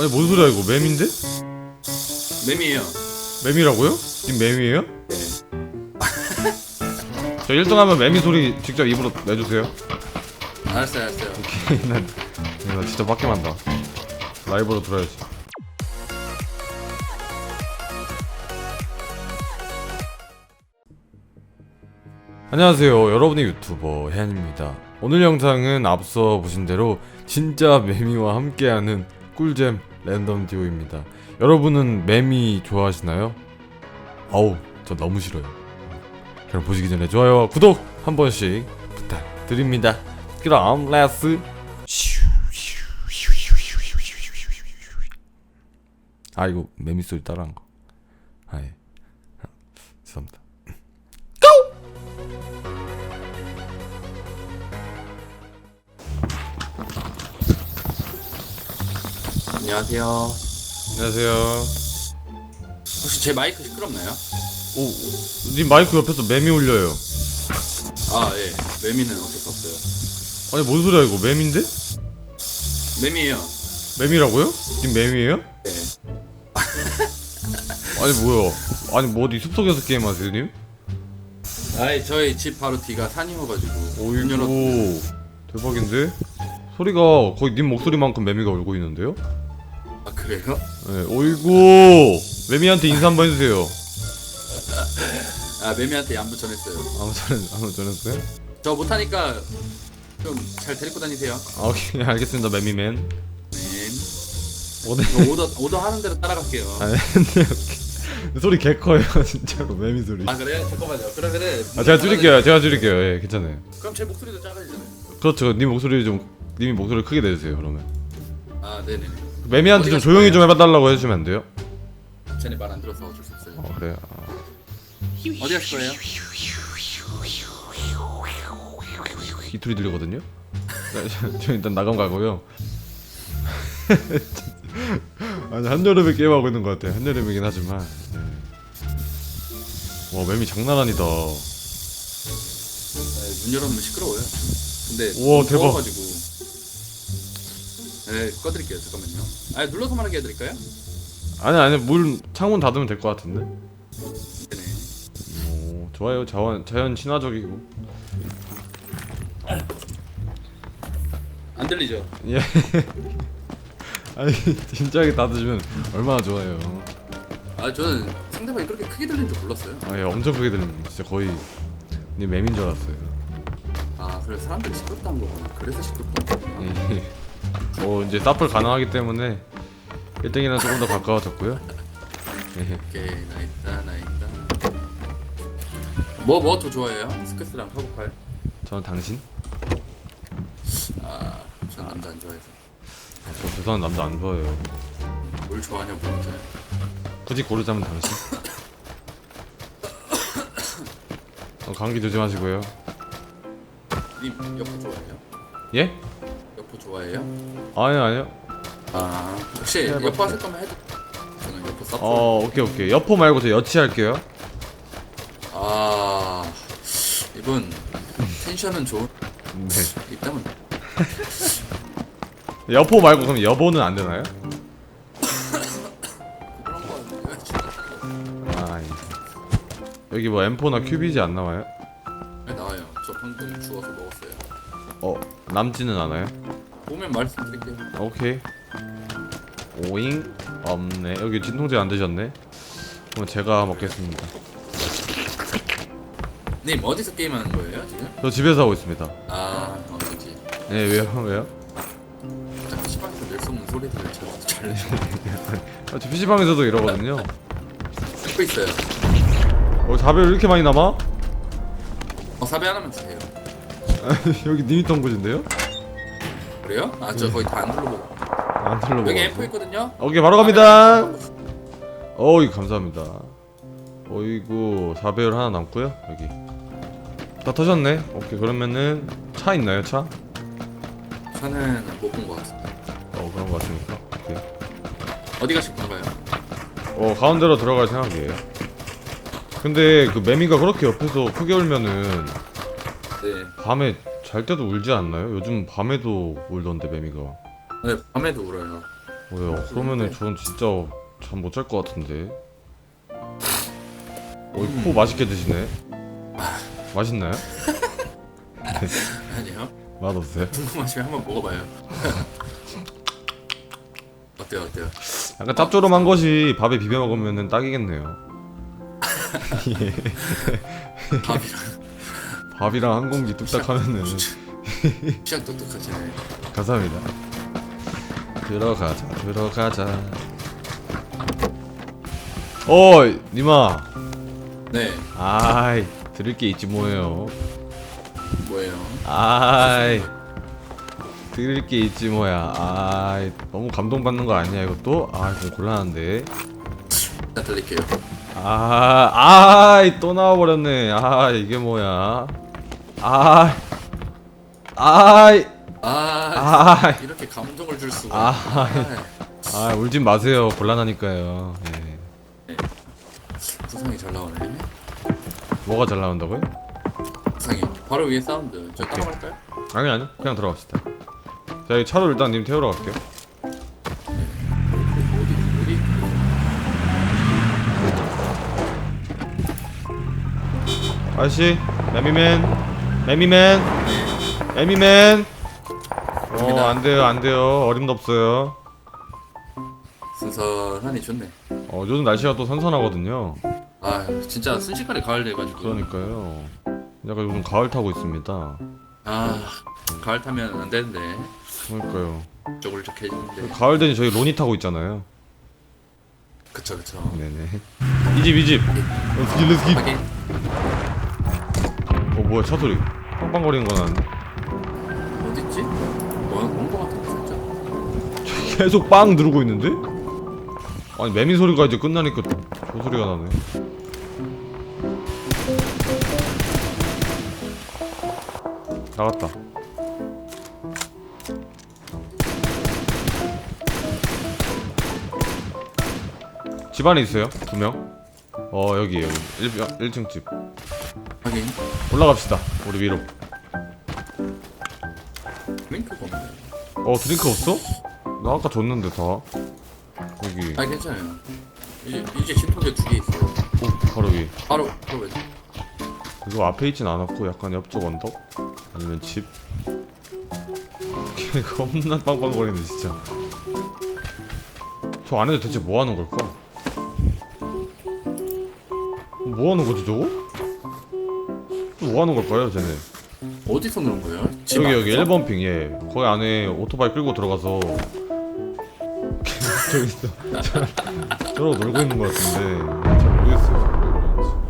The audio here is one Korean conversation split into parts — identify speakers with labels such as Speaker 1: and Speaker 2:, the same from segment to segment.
Speaker 1: 아니 뭔 소리야 이거 맴인데?
Speaker 2: 매미예요.
Speaker 1: 맴이라고요? 님 맴이에요?
Speaker 2: 네.
Speaker 1: 저 1등 하면 맴이 소리 직접 입으로 내주세요
Speaker 2: 알았어요, 알았어요.
Speaker 1: 오케이 난, 나 진짜 빡겜한다 라이브로 들어야지 안녕하세요 여러분의 유튜버 혜안입니다 오늘 영상은 앞서 보신 대로 진짜 매미와 함께하는 꿀잼 랜덤 듀오입니다 여러분은 매미 좋아하시나요? 어우 저 너무 싫어요 그럼 보시기 전에 좋아요와 구독 한 번씩 부탁드립니다 그럼 렛츠 아 이거 매미 소리 따라한 거. 아 예.
Speaker 2: 안녕하세요.
Speaker 1: 안녕하세요.
Speaker 2: 혹시 제 마이크 시끄럽나요?
Speaker 1: 오, 님 마이크 옆에서 매미 울려요.
Speaker 2: 아, 예. 매미는 어쩔 수 없어요.
Speaker 1: 아니 뭔 소리야 이거 매미인데?
Speaker 2: 매미예요.
Speaker 1: 매미라고요? 님 매미예요?
Speaker 2: 네.
Speaker 1: 아니 뭐야? 아니 뭐 어디 숲속에서 게임하세요 님?
Speaker 2: 아이, 저희 집 바로 뒤가 산이어가지고. 문
Speaker 1: 오이고 대박인데? 소리가 거의 님 목소리만큼 매미가 울고 있는데요?
Speaker 2: 아, 그래요?
Speaker 1: 네, 오이고 매미한테 인사 한번 해주세요.
Speaker 2: 아, 매미한테 양부 전했어요.
Speaker 1: 아무 전에 아무 전했어요?
Speaker 2: 저 못하니까 좀 잘 데리고 다니세요.
Speaker 1: 아, 오케이 알겠습니다 매미맨.
Speaker 2: 네.
Speaker 1: 오늘
Speaker 2: 저 오더, 오더 하는 대로 따라갈게요.
Speaker 1: 아, 네, 오케이. 소리 개 커요 진짜로 매미 소리.
Speaker 2: 아, 그래요? 잠깐만요. 그러면은.
Speaker 1: 아 제가 줄일게요 제가 줄일게요 예 괜찮아요.
Speaker 2: 그럼 제 목소리도 작아지잖아요.
Speaker 1: 그렇죠 님 목소리 좀 님이 목소리 크게 내주세요 그러면.
Speaker 2: 아, 네네네.
Speaker 1: 매미한테 좀 조용히 좀 해봐달라고 해주시면 안 돼요?
Speaker 2: 쟤네 말 안 들어서 어쩔 수 없어요.
Speaker 1: 어 그래요. 아.
Speaker 2: 어디 가실 거예요?
Speaker 1: 이 소리 들리거든요. 네, 저, 저 일단 나감 가고요. 아니 한여름에 게임하고 있는 것 같아요. 한여름이긴 하지만. 네. 와 매미 장난 아니다.
Speaker 2: 아, 문 열어놓으면 시끄러워요. 근데
Speaker 1: 우와,
Speaker 2: 좀
Speaker 1: 대박.
Speaker 2: 더워가지고. 네, 꺼드릴게요. 잠깐만요. 아, 눌러서만 하게 해드릴까요?
Speaker 1: 아니 아니 물 창문 닫으면 될 것 같은데.
Speaker 2: 네네.
Speaker 1: 오 좋아요 자연 자연 친화적이고.
Speaker 2: 안 들리죠?
Speaker 1: 예. 아니 진작에 닫으시면 얼마나 좋아요.
Speaker 2: 아, 저는 상대방이 그렇게 크게 들리는 줄 몰랐어요.
Speaker 1: 아예 엄청 크게 들립니다. 진짜 거의 네 매민 줄 알았어요.
Speaker 2: 아, 그래 사람들이 시끄럽다는 거구나. 그래서 시끄럽다.
Speaker 1: 예. 뭐 이제 사플 가능하기 때문에 1등이랑 조금 더 가까워졌고요. 예.
Speaker 2: 오케이, 나 있다, 나 있다. 뭐, 뭐 더 좋아해요? 스크스랑 카고팔?
Speaker 1: 저는 당신?
Speaker 2: 아, 전 남자 안 좋아해서.
Speaker 1: 아, 저 죄송한 남자 안 좋아해요.
Speaker 2: 뭘 좋아하냐 물어보잖아요.
Speaker 1: 굳이 고르자면 당신. 어, 감기 조심하시고요.
Speaker 2: 님, 여포 좋아해요?
Speaker 1: 예?
Speaker 2: 여포 좋아해요?
Speaker 1: 아니요 아니요.
Speaker 2: 아, 혹시
Speaker 1: 네,
Speaker 2: 여포 하실 거면 해도 저는 여포 서포.
Speaker 1: 어 오케이 오케이. 여포 말고 저 여치 할게요.
Speaker 2: 아, 이분 텐션은 좋은.
Speaker 1: 네.
Speaker 2: 일단은
Speaker 1: 여포 말고 그럼 여보는 안 되나요?
Speaker 2: 그런
Speaker 1: 거아 아니. 여기 뭐 M4나 큐비지 안 나와요?
Speaker 2: 네, 나와요. 저 방금 주워서 먹었어요.
Speaker 1: 어 남지는 않아요?
Speaker 2: 보면 말씀드릴게요.
Speaker 1: 오케이. 오잉 없네. 여기 진통제 안 드셨네. 그럼 제가 먹겠습니다.
Speaker 2: 님 어디서 게임하는 거예요 지금?
Speaker 1: 저 집에서 하고 있습니다.
Speaker 2: 아, 어, 그지.
Speaker 1: 네 왜요 왜요?
Speaker 2: 딱 시방에서 낼 수 없는 소리들을 잘, 잘
Speaker 1: 아, 저 PC방에서도 이러거든요.
Speaker 2: 듣고 있어요.
Speaker 1: 어, 자별 이렇게 많이 남아?
Speaker 2: 어, 사배 하나만 주세요.
Speaker 1: 여기 님이 던 곳인데요?
Speaker 2: 그래요? 아, 저 거의 다 안 눌러보고.
Speaker 1: 안 들러보고.
Speaker 2: 여기 M4 있거든요.
Speaker 1: 오케이 바로 갑니다. 어이 감사합니다. 어이구 4배율 하나 남고요 여기. 다 터졌네. 오케이 그러면은 차 있나요 차?
Speaker 2: 저는 못 본 것 같은데.
Speaker 1: 어 그런 거 같으니까. 오케이.
Speaker 2: 어디 가실 건가요?
Speaker 1: 어 가운데로 들어갈 생각이에요. 근데 그 매미가 그렇게 옆에서 크게 울면은
Speaker 2: 네.
Speaker 1: 밤에 잘 때도 울지 않나요? 요즘 밤에도 울던데 매미가.
Speaker 2: 네, 밤에도 울어요.
Speaker 1: 뭐요? 그러면은 저는 진짜 잠 못 잘 것 같은데. 어이 코 맛있게 드시네. 맛있나요?
Speaker 2: 아니요.
Speaker 1: 맛 없어요?
Speaker 2: 궁금하시면 한번 먹어봐요. 어때요, 어때요?
Speaker 1: 약간 짭조름한 것이 밥에 비벼 먹으면은 딱이겠네요.
Speaker 2: 밥이랑
Speaker 1: 밥이랑 한 공기 뚝딱 하면은
Speaker 2: 취향 똑똑하시네.
Speaker 1: 감사합니다. 들어가자, 들어가자. 어, 니마.
Speaker 2: 네,
Speaker 1: 아이, 들을 게 있지 뭐예요.
Speaker 2: 뭐예요?
Speaker 1: 아이, 들을 게 있지 뭐야. 아이, 너무 감동받는 거 아니야 이것도? 아, 좀 곤란한데.
Speaker 2: 자, 들릴게요.
Speaker 1: 아, 아이, 또 나와버렸네. 아, 이게 뭐야. 아, 아이,
Speaker 2: 아,
Speaker 1: 아이.
Speaker 2: 이렇게 감동을 줄 수가.
Speaker 1: 아,
Speaker 2: 아,
Speaker 1: 아, 울진 마세요. 곤란하니까요. 예.
Speaker 2: 구상이 잘 나오네.
Speaker 1: 뭐가 잘 나온다고요?
Speaker 2: 구상이 바로 위에 사운드. 저 따라갈까요?
Speaker 1: 아니 아니 그냥 들어갑시다 자 이 차로 일단 님 태우러 갈게요
Speaker 2: 어디?
Speaker 1: 아저씨 매미맨 매미맨. 매미맨. 어
Speaker 2: 갑니다.
Speaker 1: 안돼요 안돼요. 어림도 없어요.
Speaker 2: 순선하니 좋네.
Speaker 1: 어 요즘 날씨가 또 선선하거든요.
Speaker 2: 아, 진짜 순식간에 가을 돼가지고.
Speaker 1: 그러니까요. 약간 요즘 가을 타고 있습니다.
Speaker 2: 아, 가을 타면 안 되는데.
Speaker 1: 그러니까요.
Speaker 2: 쪼글쪼글해지는데.
Speaker 1: 가을 되니 저희 로니 타고 있잖아요.
Speaker 2: 그쵸, 그쵸.
Speaker 1: 네네. 이 집 이집. 렛츠기 렛츠기 어 뭐야 차 소리 빵빵거리는 거 나는데
Speaker 2: 어딨지? 뭐 온거 같은데 살짝.
Speaker 1: 계속 빵 누르고 있는데? 아니 매미 소리가 이제 끝나니까 저 소리가 나네. 나갔다. 집 안에 있어요? 두 명? 어 여기 여기. 1, 1층 집.
Speaker 2: 하긴
Speaker 1: 올라갑시다 우리 위로
Speaker 2: 링크가 없네.
Speaker 1: 어 드링크 없어? 나 아까 줬는데 다 여기
Speaker 2: 아 괜찮아요. 이제 이제 신통제 두 개 있어요.
Speaker 1: 어, 바로 위
Speaker 2: 바로 바로 왜?
Speaker 1: 이거 앞에 있진 않았고 약간 옆쪽 언덕? 아니면 집? 걔 겁나 빵빵거리네 진짜 저 안에 대체 뭐 하는 걸까? 뭐 하는 거지 저거? 뭐 하는 걸까요 쟤네
Speaker 2: 어디서 넣은 거예요? 집
Speaker 1: 여기 여기
Speaker 2: 안에서?
Speaker 1: 1번 핑 예. 거기 안에 오토바이 끌고 들어가서 저기서 저러고 놀고 있는 것 같은데 잘 모르겠어요.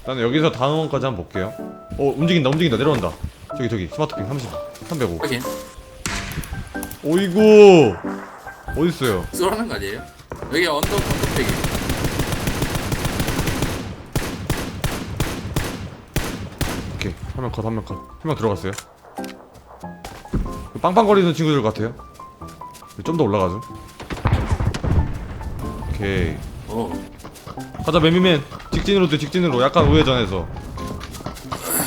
Speaker 1: 일단 여기서 다음 원까지 한번 볼게요. 어 움직인다 움직인다. 내려온다. 저기 저기. 스마트 핑 30, 305
Speaker 2: 하긴
Speaker 1: 오이구! 어딨어요?
Speaker 2: 쏘라는 거 아니에요? 여기 언덕 언덕배기.
Speaker 1: 오케이. 한 명 컷 한 명 컷 한 명 들어갔어요? 그 빵빵거리는 친구들 같아요. 좀 더 올라가죠. 오케이.
Speaker 2: 어.
Speaker 1: 가자 매미맨. 직진으로 돼 직진으로. 약간 우회전해서.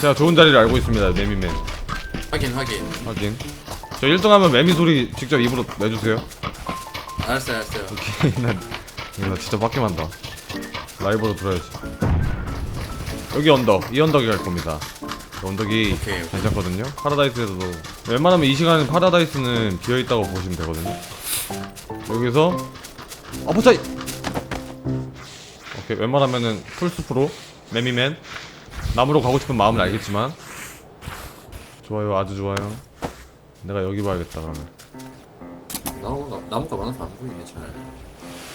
Speaker 1: 제가 좋은 자리를 알고 있습니다 매미맨.
Speaker 2: 하긴 하긴.
Speaker 1: 확인. 저 1등 하면 매미 소리 직접 입으로 내주세요.
Speaker 2: 알았어요 알았어요.
Speaker 1: 오케이. 난 이거 나 진짜 빡김한다. 라이브로 들어야지. 여기 언덕 이 언덕이 갈 겁니다. 이 언덕이
Speaker 2: 오케이, 오케이.
Speaker 1: 괜찮거든요. 파라다이스에서도 웬만하면 이 시간에 파라다이스는 비어 있다고 보시면 되거든요. 여기서 아포차이 오케이 웬만하면은 풀스프로 매미맨 나무로 가고 싶은 마음은 알겠지만. 좋아요 아주 좋아요. 내가 여기 봐야겠다 그러면.
Speaker 2: 나무가 나무가 많아서 안 보이네 잘.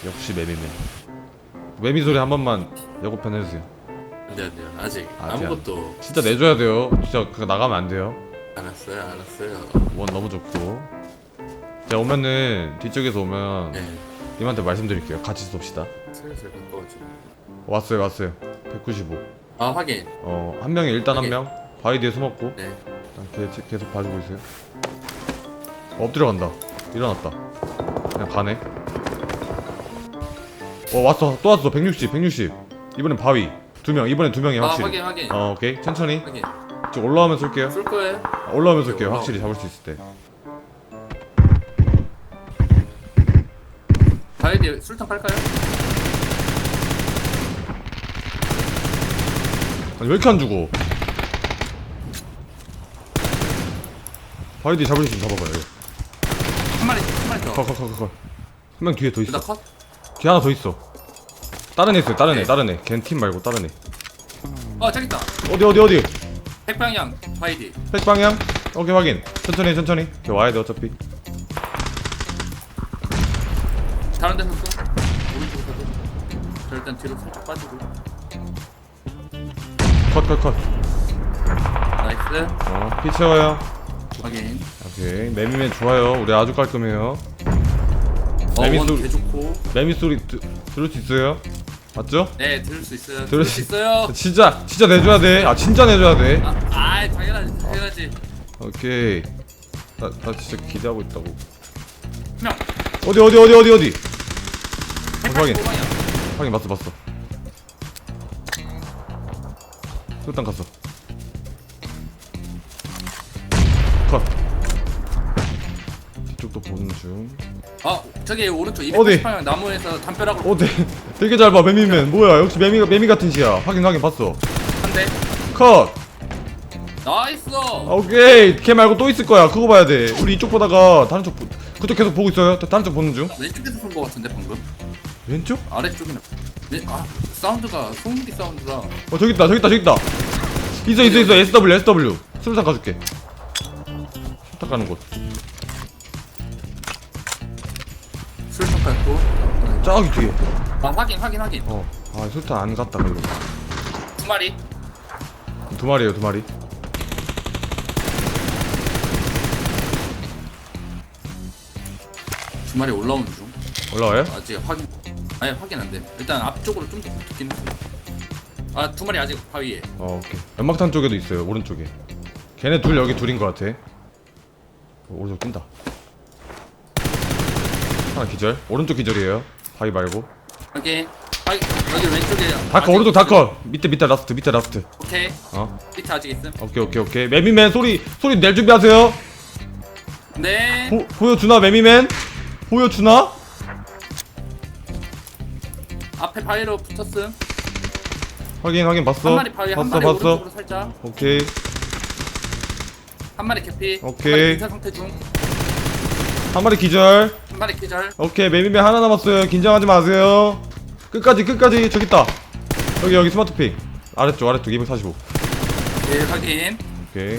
Speaker 1: 역시 매미맨. 매미 소리 한 번만 예고편 해주세요
Speaker 2: 안돼 안돼요 아직
Speaker 1: 아직
Speaker 2: 아무것도
Speaker 1: 진짜 내줘야 돼요. 진짜 그거 나가면 안 돼요.
Speaker 2: 알았어요 알았어요.
Speaker 1: 원 너무 좋고. 제가 오면은 뒤쪽에서 오면
Speaker 2: 네.
Speaker 1: 님한테 말씀드릴게요. 같이 쏩시다.
Speaker 2: 슬슬 가까워지.
Speaker 1: 왔어요 왔어요. 195
Speaker 2: 아 확인.
Speaker 1: 어한 명이 일단
Speaker 2: 오케이.
Speaker 1: 한 명. 바위 뒤에 숨었고.
Speaker 2: 네.
Speaker 1: 일단 걔 계속 봐주고 있어요. 엎드려 간다. 일어났다. 그냥 가네. 어 왔어. 또 왔어. 160 160 이번엔 바위 두 명 이번엔 두 명이
Speaker 2: 아
Speaker 1: 확실히
Speaker 2: 확인 확인.
Speaker 1: 어 오케이 천천히
Speaker 2: 확인.
Speaker 1: 저 올라오면 쏠게요
Speaker 2: 쏠 거예요?
Speaker 1: 올라오면 쏠게요
Speaker 2: 올라오-
Speaker 1: 확실히 잡을 수 있을 때
Speaker 2: 바이디 술탄 깔까요?
Speaker 1: 아니 왜 이렇게 안 죽어 바이디 잡을 수 있으면 잡아봐요
Speaker 2: 한 마리 한 마리 더.
Speaker 1: 컷컷컷컷 한명 뒤에 더 있어
Speaker 2: 둘다 컷?
Speaker 1: 뒤에 하나 더 있어 다른 애 있어요 다른 애
Speaker 2: 네.
Speaker 1: 다른 애걘 팀 말고 다른 애
Speaker 2: 어 저기 있다.
Speaker 1: 어디 어디 어디
Speaker 2: 핵방향 바이디.
Speaker 1: 백 방향 오케이 확인 천천히 천천히 걔 와야 돼 어차피
Speaker 2: 다른 데서 또. 저 일단 뒤로 살짝 빠지고.
Speaker 1: 컷 컷컷
Speaker 2: 나이스.
Speaker 1: 어피 채워요
Speaker 2: 확인.
Speaker 1: 오케이 매미맨 좋아요 우리 아주 깔끔해요 매미
Speaker 2: 어원
Speaker 1: 소리-
Speaker 2: 개 좋고.
Speaker 1: 매미 소리 드, 들을 수 있어요? 맞죠?
Speaker 2: 네 들을 수 있어요.
Speaker 1: 들을 수-
Speaker 2: 수 있어요.
Speaker 1: 진짜 진짜 내줘야 돼 아 진짜 내줘야 돼
Speaker 2: 아, 아 당연하지 당연하지.
Speaker 1: 오케이 나, 나 진짜 기대하고 있다고
Speaker 2: 한 명.
Speaker 1: 어디 어디 어디 어디 어디 확인.
Speaker 2: 185방향.
Speaker 1: 확인 봤어 봤어 일단 갔어 컷 뒤쪽도 보는 중
Speaker 2: 아 저기 오른쪽
Speaker 1: 어디?
Speaker 2: 280방향 나무에서 담벼락으로
Speaker 1: 어, 되, 되게 잘 봐, 매미맨. 뭐야, 역시 매미, 매미 같은 시야. 확인, 확인, 봤어.
Speaker 2: 한 대.
Speaker 1: 컷!
Speaker 2: 나이스.
Speaker 1: 아, 오케이. 걔 말고 또 있을 거야. 그거 봐야 돼. 우리 이쪽 보다가 다른 쪽, 보, 그쪽 계속 보고 있어요. 다- 다른 쪽 보는 중.
Speaker 2: 왼쪽에서 쏜 거 같은데 방금.
Speaker 1: 왼쪽?
Speaker 2: 아래쪽이나. 네, 아 사운드가 소음기 사운드라.
Speaker 1: 어, 저기 있다, 저기 있다, 저기 있다. 있어, 있어, 있어. SW, SW. 수류탄 가줄게. 수류탄 가는 곳.
Speaker 2: 술탄 깔고.
Speaker 1: 저기 뒤에.
Speaker 2: 아 확인 확인 확인.
Speaker 1: 어. 아, 수류탄 안 갔다, 그리고.
Speaker 2: 두 마리.
Speaker 1: 두 마리에요, 두 마리.
Speaker 2: 두 마리 올라오는 중.
Speaker 1: 올라와요?
Speaker 2: 아직 확인. 아니 확인 안 돼. 일단 앞쪽으로 좀더 붙긴 했어. 아두 마리 아직 바위에.
Speaker 1: 어, 오케이. 연막탄 쪽에도 있어요, 오른쪽에. 걔네 둘, 여기 둘인 것 같아. 어, 오른쪽 뛴다. 하나 기절. 오른쪽 기절이에요. 바위 말고.
Speaker 2: 확인. 바위 여기 왼쪽에. 아직
Speaker 1: 오른쪽. 다커 밑에 밑에 라스트 밑에 라스트
Speaker 2: 오케이.
Speaker 1: 어
Speaker 2: 밑에 아직 있음.
Speaker 1: 오케이 오케이 오케이 매미맨 소리 소리 낼 준비하세요
Speaker 2: 네.
Speaker 1: 보, 보여주나 매미맨 보여주나
Speaker 2: 앞에 바위로 붙었음.
Speaker 1: 확인 확인 봤어
Speaker 2: 한 마리 바위 한
Speaker 1: 봤어
Speaker 2: 마리
Speaker 1: 봤어
Speaker 2: 오른쪽으로 살짝.
Speaker 1: 오케이
Speaker 2: 한 마리 개피.
Speaker 1: 오케이.
Speaker 2: 한 마리 기타 상태 중.
Speaker 1: 한 마리 기절
Speaker 2: 한 마리 기절.
Speaker 1: 오케이 매미맨 하나 남았어요. 긴장하지 마세요. 끝까지 끝까지. 저기 있다. 여기 여기 스마트핑. 아래쪽 아래쪽.
Speaker 2: 245네 확인.
Speaker 1: 오케이.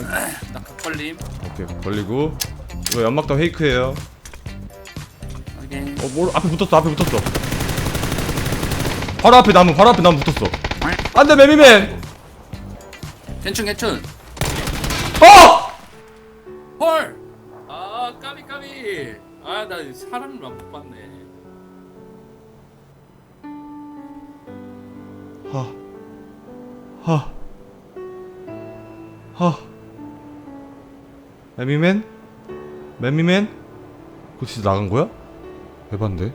Speaker 2: 낙하 걸림.
Speaker 1: 오케이 걸리고. 이거 연막탄 페이크예요.
Speaker 2: 확인.
Speaker 1: 어, 뭐 앞에 붙었어 앞에 붙었어. 바로 앞에 나무 바로 앞에 나무 붙었어. 안돼 매미맨!
Speaker 2: 괜춘 괜춘. 나 사람을 못 봤네.
Speaker 1: 하. 하. 하. 매미맨? 매미맨? 그거 진짜 나간 거야? 에반데?